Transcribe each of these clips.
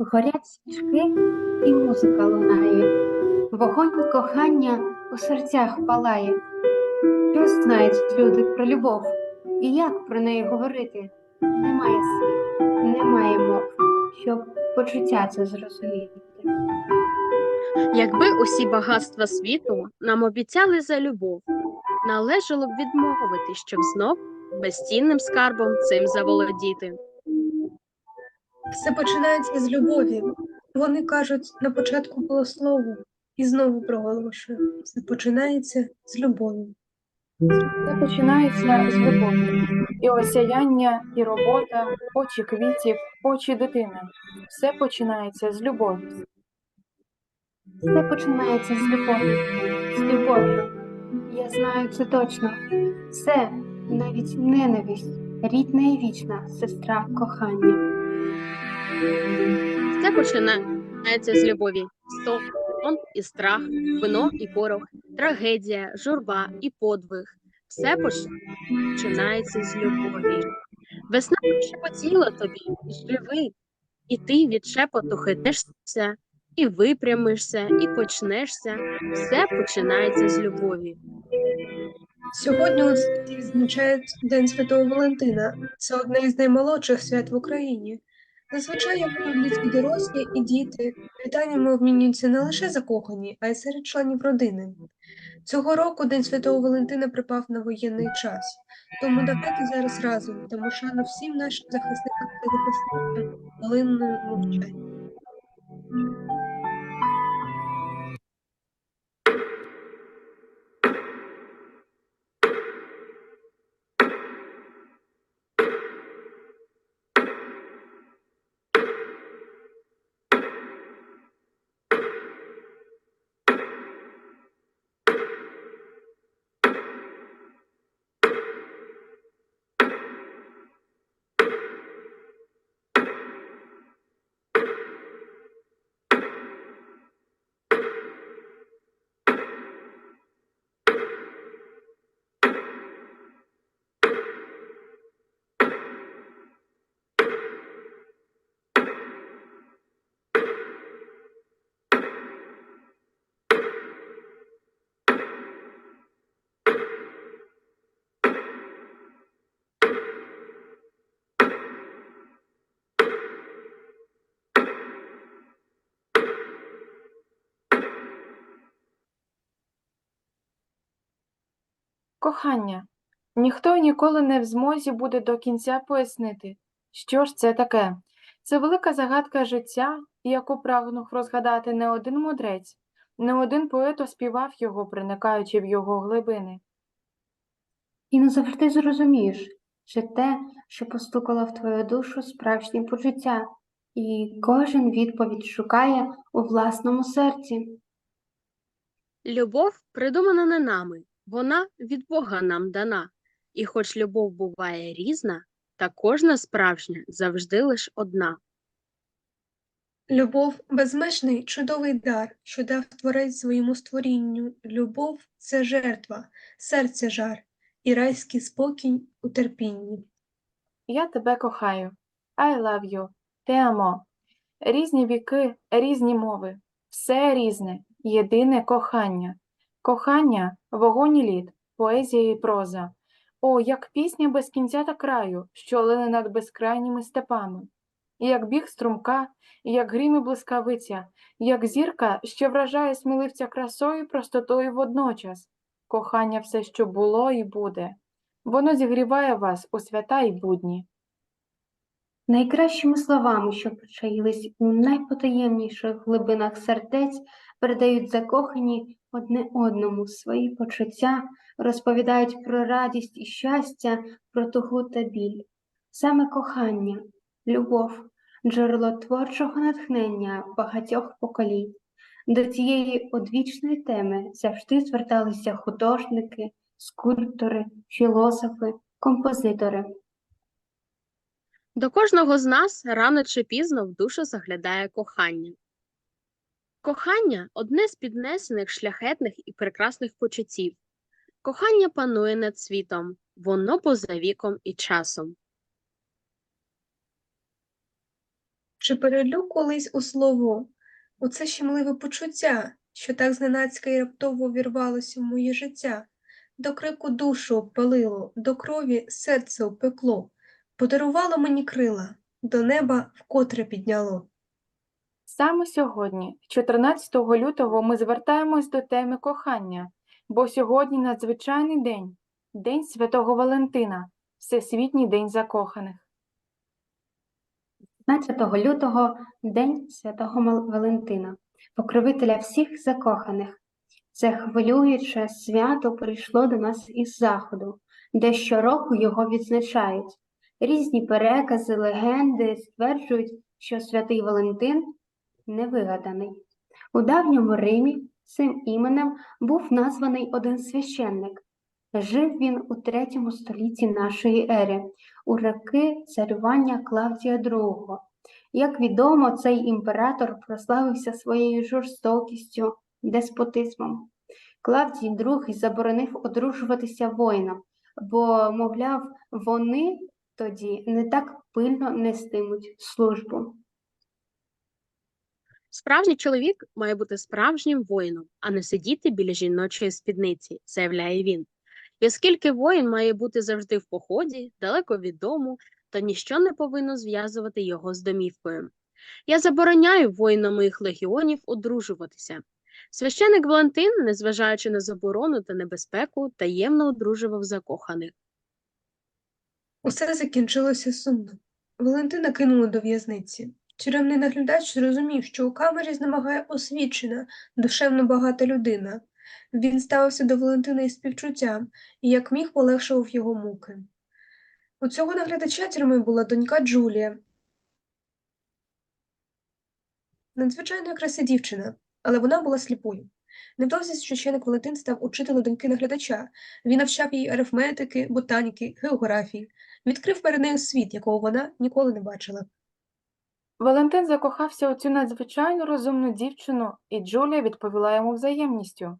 Горять свічки і музика лунає, вогонь кохання у серцях палає. Що знають люди про любов, і як про неї говорити? Немає слів, немає мов, щоб почуття це зрозуміти. Якби усі багатства світу нам обіцяли за любов, належало б відмовити, щоб знов безцінним скарбом цим заволодіти. Все починається з любові. Вони кажуть, на початку було слово, і знову проголошую. Все починається з любові. Все починається з любові. І осяяння, і робота, очі квітів, очі дитини. Все починається з любові. Все починається з любові, з любов'ю. Я знаю це точно. Все, навіть ненависть, рідна і вічна сестра кохання. Все починається з любові. Сон і страх, вино і порох, трагедія, журба і подвиг. Все починається з любові. Весна шепотіла тобі, живи, і ти від шепоту хитнешся, і випрямишся, і почнешся. Все починається з любові. Сьогодні у світі відзначають День Святого Валентина. Це одне із наймолодших свят в Україні. Зазвичай як роблять і дорослі, і діти. Вітаннями обмінюються не лише закохані, а й серед членів родини. Цього року День Святого Валентина припав на воєнний час. Тому давайте зараз разом дамо шану всім нашим захисникам та захисникам хвилинною мовчання. Кохання. Ніхто ніколи не в змозі буде до кінця пояснити, що ж це таке. Це велика загадка життя, яку прагнув розгадати не один мудрець, не один поет оспівав його, проникаючи в його глибини. І не завжди зрозумієш, що те, що постукало в твою душу, справжнє почуття, і кожен відповідь шукає у власному серці. Любов придумана не нами, вона від Бога нам дана. І хоч любов буває різна, та кожна справжня завжди лиш одна. Любов безмежний чудовий дар, що дав творець своєму створінню. Любов це жертва, серця жар і райський спокій у терпінні. Я тебе кохаю. I love you. Te amo. Різні віки, різні мови. Все різне, єдине кохання. Кохання – вогонь і лід, поезія і проза. О, як пісня без кінця та краю, що лине над безкрайніми степами. І як біг струмка, і як грім і блискавиця, і як зірка, що вражає сміливця красою і простотою водночас. Кохання все, що було і буде. Воно зігріває вас у свята й будні. Найкращими словами, що причаїлись у найпотаємніших глибинах сердець, передають закохані одне одному свої почуття, розповідають про радість і щастя, про тугу та біль. Саме кохання, любов, джерело творчого натхнення багатьох поколінь. До цієї одвічної теми завжди зверталися художники, скульптори, філософи, композитори. До кожного з нас рано чи пізно в душу заглядає кохання. Кохання одне з піднесених шляхетних і прекрасних почуттів. Кохання панує над світом, воно поза віком і часом. Чи перелю колись у слово оце щемливе почуття, що так зненацька і раптово вірвалося в моє життя, до крику душу обпалило, до крові серце опекло, подарувало мені крила, до неба вкотре підняло. Саме сьогодні, 14 лютого, ми звертаємось до теми кохання, бо сьогодні надзвичайний день, День Святого Валентина, Всесвітній день закоханих. 15 лютого День Святого Валентина, покровителя всіх закоханих. Це хвилююче свято прийшло до нас із Заходу, де щороку його відзначають. Різні перекази, легенди стверджують, що святий Валентин невигаданий. У давньому Римі цим іменем був названий один священник. Жив він у третьому столітті нашої ери, у роки царювання Клавдія II. Як відомо, цей імператор прославився своєю жорстокістю, деспотизмом. Клавдій II заборонив одружуватися воїнам, бо, мовляв, вони тоді не так пильно нестимуть службу. Справжній чоловік має бути справжнім воїном, а не сидіти біля жіночої спідниці, заявляє він. І оскільки воїн має бути завжди в поході, далеко від дому, то ніщо не повинно зв'язувати його з домівкою. Я забороняю воїнам моїх легіонів одружуватися. Священик Валентин, незважаючи на заборону та небезпеку, таємно одружував закоханих. Усе закінчилося сумно. Валентина кинули до в'язниці. Тюремний наглядач зрозумів, що у камері знемагає освічена, душевно багата людина. Він ставився до Валентина із співчуттям і як міг полегшував його муки. У цього наглядача тюрми була донька Джулія. Надзвичайної краси дівчина, але вона була сліпою. Невдовзі священик Валентин став учителем доньки наглядача. Він навчав її арифметики, ботаніки, географії, відкрив перед нею світ, якого вона ніколи не бачила. Валентин закохався у цю надзвичайно розумну дівчину, і Джулія відповіла йому взаємністю.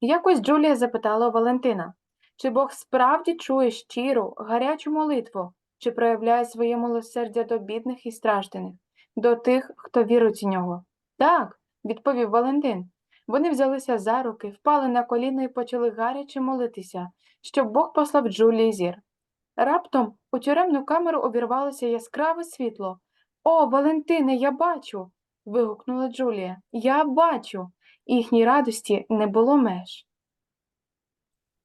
Якось Джулія запитала у Валентина, чи Бог справді чує щиру, гарячу молитву, чи проявляє своє милосердя до бідних і страждених, до тих, хто вірить у нього. Так, відповів Валентин. Вони взялися за руки, впали на коліна і почали гаряче молитися, щоб Бог послав Джулії зір. Раптом у тюремну камеру обірвалося яскраве світло. О, Валентине, я бачу. вигукнула Джулія. Я бачу. Їхній радості не було меж.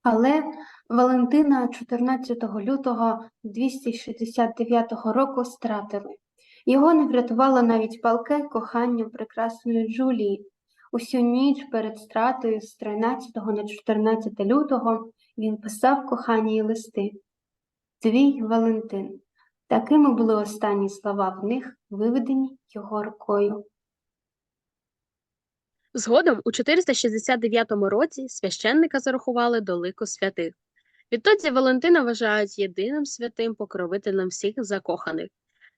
Але Валентина 14 лютого 269 року стратили. Його не врятувало навіть палке кохання прекрасної Джулії. Усю ніч перед стратою з 13 на 14 лютого він писав коханій листи. Твій Валентин. Такими були останні слова в них, виведені його рукою. Згодом у 469 році священника зарахували до лику святих. Відтоді Валентина вважають єдиним святим покровителем всіх закоханих.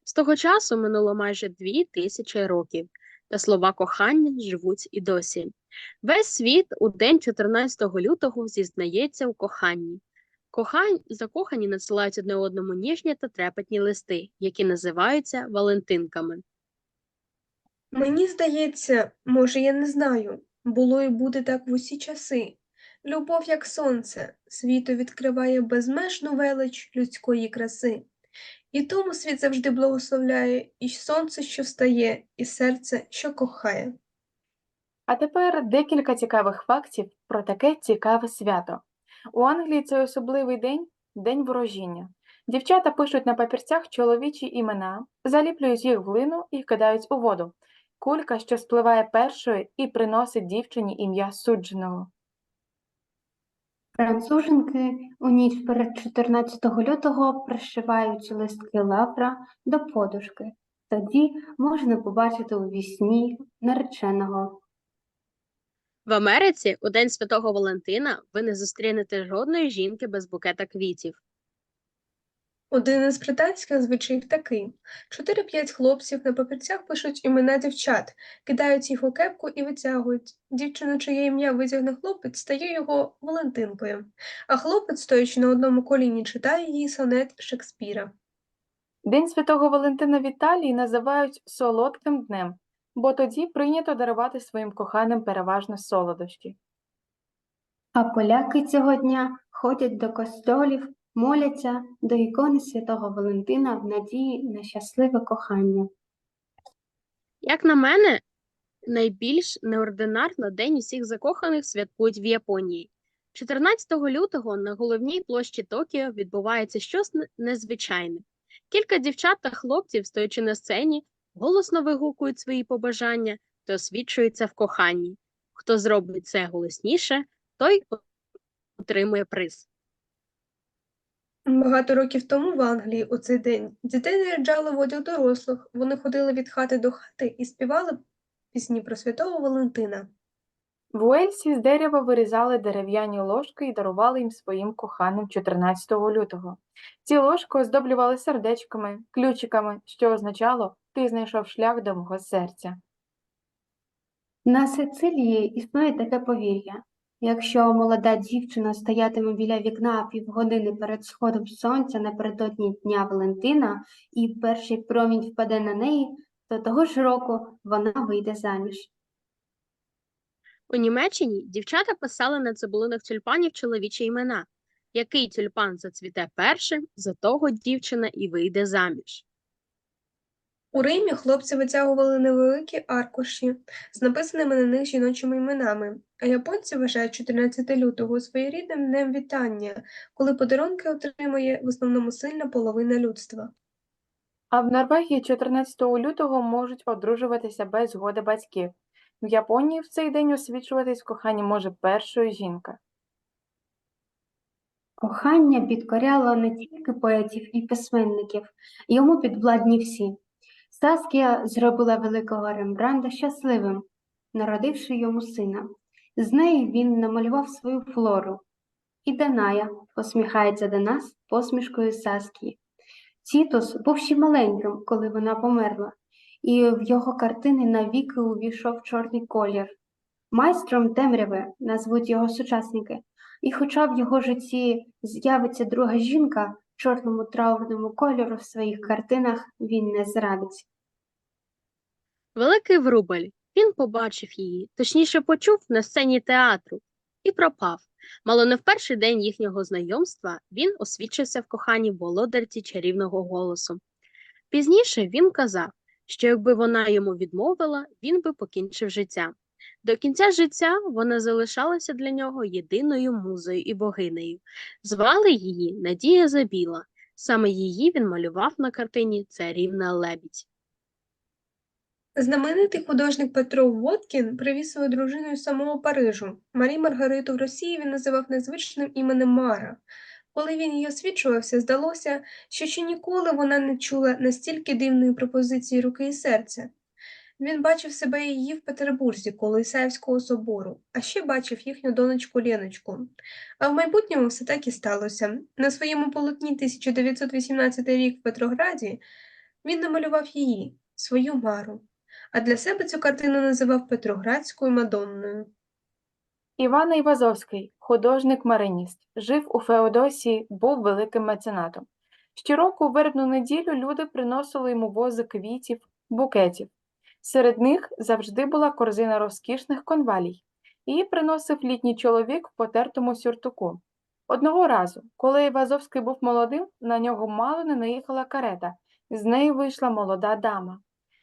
З того часу минуло майже дві тисячі років, та слова кохання живуть і досі. Весь світ у день 14 лютого зізнається у коханні. Кохань... Закохані надсилають одне одному ніжні та трепетні листи, які називаються Валентинками. Мені здається, може, я не знаю, було і буде так в усі часи. Любов, як сонце, світу відкриває безмежну велич людської краси. І тому світ завжди благословляє і сонце, що встає, і серце, що кохає. А тепер декілька цікавих фактів про таке цікаве свято. У Англії це особливий день день ворожіння. Дівчата пишуть на папірцях чоловічі імена, заліплюють їх в глину і кидають у воду. Кулька, що спливає першою і приносить дівчині ім'я судженого. Француженки у ніч перед 14 лютого пришивають листки лавра до подушки. Тоді можна побачити у вісні нареченого. В Америці у День Святого Валентина ви не зустрінете жодної жінки без букета квітів. Один із британських звичаїв такий: 4-5 хлопців на папірцях пишуть імена дівчат, кидають їх у кепку і витягують. Дівчину, чиє ім'я витягне хлопець, стає його Валентинкою, а хлопець, стоячи на одному коліні, читає їй сонет Шекспіра. День Святого Валентина в Італії називають солодким днем, бо тоді прийнято дарувати своїм коханим переважно солодощі. А поляки цього дня ходять до костьолів, моляться до ікони святого Валентина в надії на щасливе кохання. Як на мене, найбільш неординарно День усіх закоханих святкують в Японії. 14 лютого на головній площі Токіо відбувається щось незвичайне. Кілька дівчат та хлопців, стоячи на сцені, голосно вигукують свої побажання та освічуються в коханні. Хто зробить це голосніше, той отримує приз. Багато років тому в Англії у цей день дітей наряджали в одяг дорослих, вони ходили від хати до хати і співали пісні про святого Валентина. В Уельсі з дерева вирізали дерев'яні ложки і дарували їм своїм коханим 14 лютого. Ці ложки оздоблювали сердечками, ключиками, що означало «ти знайшов шлях до мого серця». На Сицилії існує таке повір'я. Якщо молода дівчина стоятиме біля вікна півгодини перед сходом сонця напередодні Дня Валентина і перший промінь впаде на неї, то того ж року вона вийде заміж. У Німеччині дівчата писали на цибулинах тюльпанів чоловічі імена. Який тюльпан зацвіте першим, за того дівчина і вийде заміж. У Римі хлопці витягували невеликі аркуші з написаними на них жіночими іменами, а японці вважають 14 лютого своєрідним днем вітання, коли подарунки отримує в основному сильна половина людства. А в Норвегії 14 лютого можуть одружуватися без згоди батьків. В Японії в цей день освічуватись в коханні може першою жінка. Кохання підкоряло не тільки поетів і письменників, йому підвладні всі. Саскія зробила великого Рембранда щасливим, народивши йому сина. З неї він намалював свою флору. І Даная посміхається до нас посмішкою Саскії. Тітус був ще маленьким, коли вона померла, і в його картини навіки увійшов чорний колір. Майстром темряви назвуть його сучасники. І хоча в його житті з'явиться друга жінка чорному траурному кольору в своїх картинах, він не зрадить. Великий Врубель. Він побачив її, точніше почув на сцені театру і пропав. Мало не в перший день їхнього знайомства він освідчився в коханні володарці чарівного голосу. Пізніше він казав, що якби вона йому відмовила, він би покінчив життя. До кінця життя вона залишалася для нього єдиною музою і богинею. Звали її Надія Забіла. Саме її він малював на картині Царівна лебідь. Знаменитий художник Петро Водкін привіз свою дружину із самого Парижу. Марі Маргариту в Росії він називав незвичним іменем Мара. Коли він її освічувався, здалося, що ще ніколи вона не чула настільки дивної пропозиції руки і серця. Він бачив себе і її в Петербурзі коло Ісаївського собору, а ще бачив їхню донечку Леночку. А в майбутньому все так і сталося. На своєму полотні 1918 рік в Петрограді він намалював її, свою Мару а для себе цю картину називав Петроградською Мадонною. Іван Івазовський, художник-мариніст, жив у Феодосії, був великим меценатом. Щороку у вербну неділю люди приносили йому вози квітів, букетів. Серед них завжди була корзина розкішних конвалій. Її приносив літній чоловік в потертому сюртуку. Одного разу, коли Івазовський був молодим, на нього мало не наїхала карета, з нею вийшла молода дама.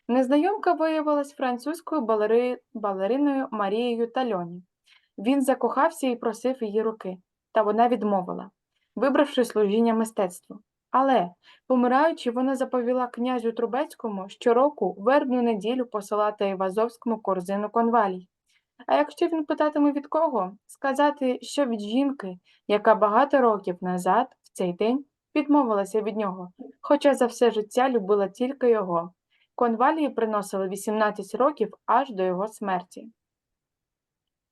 Незнайомка виявилась французькою балери... балериною Марією Тальоні. Він закохався і просив її руки, та вона відмовила, вибравши служіння мистецтву. Але, помираючи, вона заповіла князю Трубецькому щороку вербну неділю посилати Івазовському корзину конвалій. А якщо він питатиме від кого, сказати, що від жінки, яка багато років назад, в цей день, відмовилася від нього, хоча за все життя любила тільки його. Конвалії приносили 18 років аж до його смерті.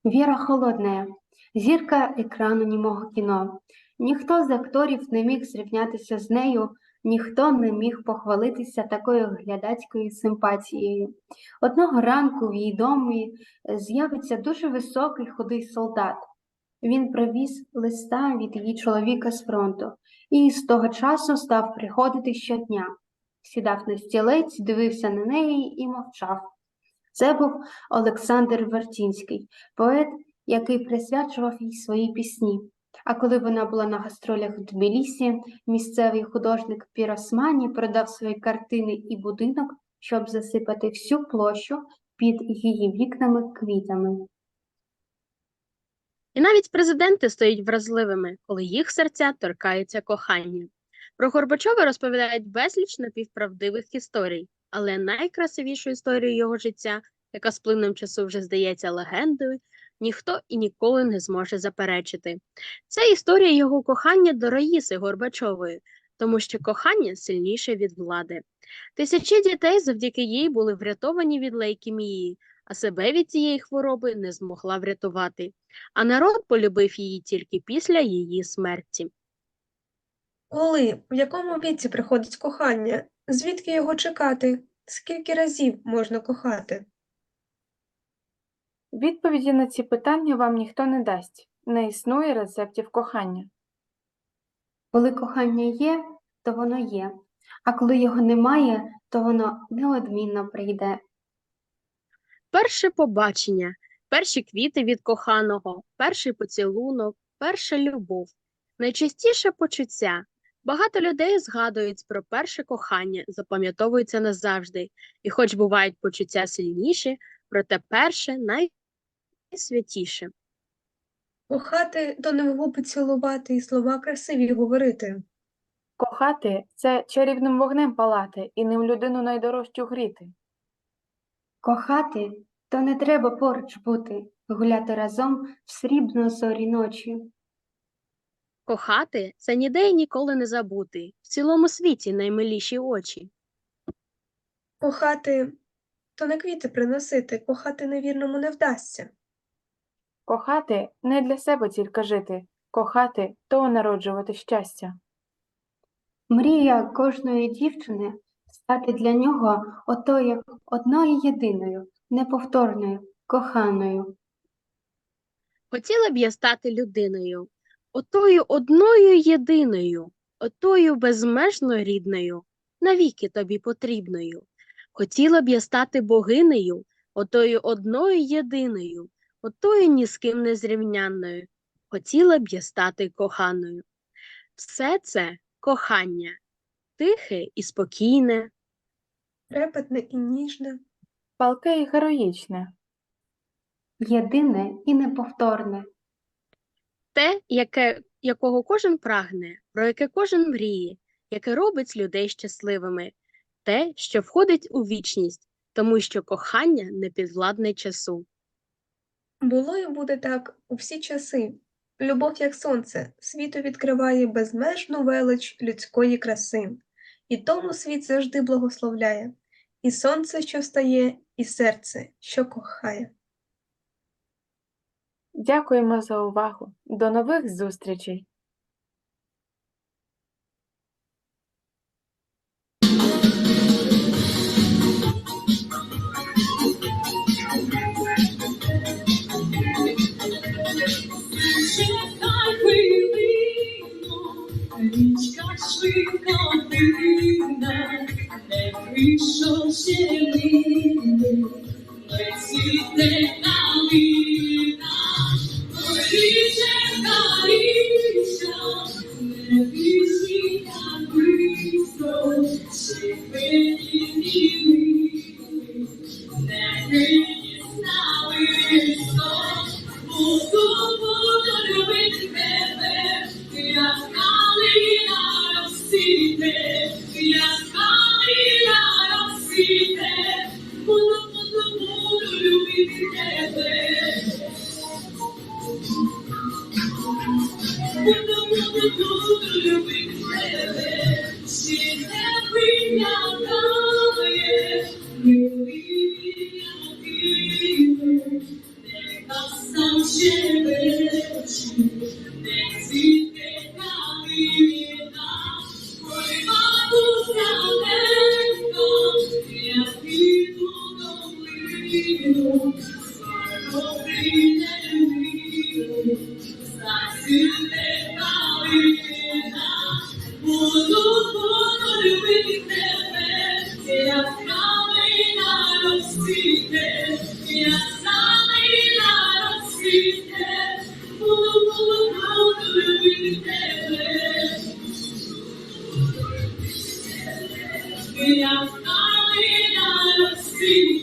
Віра Холодная, зірка екрану німого кіно. Ніхто з акторів не міг зрівнятися з нею, ніхто не міг похвалитися такою глядацькою симпатією. Одного ранку в її домі е, з'явиться дуже високий худий солдат. Він привіз листа від її чоловіка з фронту і з того часу став приходити щодня. сідав на стілець, дивився на неї і мовчав. Це був Олександр Вертінський, поет, який присвячував їй свої пісні. А коли вона була на гастролях в Тбілісі, місцевий художник Піросмані продав свої картини і будинок, щоб засипати всю площу під її вікнами квітами. І навіть президенти стають вразливими, коли їх серця торкаються кохання. Про Горбачова розповідають безліч напівправдивих історій, але найкрасивішу історію його життя, яка з плином часу вже здається легендою, ніхто і ніколи не зможе заперечити. Це історія його кохання до Раїси Горбачової, тому що кохання сильніше від влади. Тисячі дітей завдяки їй були врятовані від лейкемії, а себе від цієї хвороби не змогла врятувати а народ полюбив її тільки після її смерті. Коли, в якому віці приходить кохання? Звідки його чекати? Скільки разів можна кохати? Відповіді на ці питання вам ніхто не дасть. Не існує рецептів кохання. Коли кохання є, то воно є, а коли його немає, то воно неодмінно прийде. Перше побачення, перші квіти від коханого, перший поцілунок, перша любов, найчастіше почуття. Багато людей згадують про перше кохання, запам'ятовуються назавжди, і хоч бувають почуття сильніші, проте перше найсвятіше. Кохати то не губи цілувати і слова красиві говорити. Кохати це чарівним вогнем палати і ним людину найдорожчу гріти. Кохати то не треба поруч бути, гуляти разом в срібно зорі ночі. Кохати це ніде і ніколи не забути, в цілому світі наймиліші очі. Кохати то не квіти приносити, кохати невірному не вдасться. Кохати не для себе тільки жити, кохати то народжувати щастя. Мрія кожної дівчини стати для нього отою одною єдиною, неповторною, коханою. Хотіла б я стати людиною, отою одною єдиною, отою безмежно рідною, навіки тобі потрібною. Хотіла б я стати богинею, отою одною єдиною, отою ні з ким не зрівнянною. Хотіла б я стати коханою. Все це кохання, тихе і спокійне, Трепетне і ніжне. Палке і героїчне. Єдине і неповторне. те, яке, якого кожен прагне, про яке кожен мріє, яке робить людей щасливими, те, що входить у вічність, тому що кохання не підвладне часу. Було і буде так у всі часи. Любов, як сонце, світу відкриває безмежну велич людської краси, і тому світ завжди благословляє, і сонце, що встає, і серце, що кохає. Дякуємо за увагу. До нових зустрічей! Thank you. Як калина розцвіте, як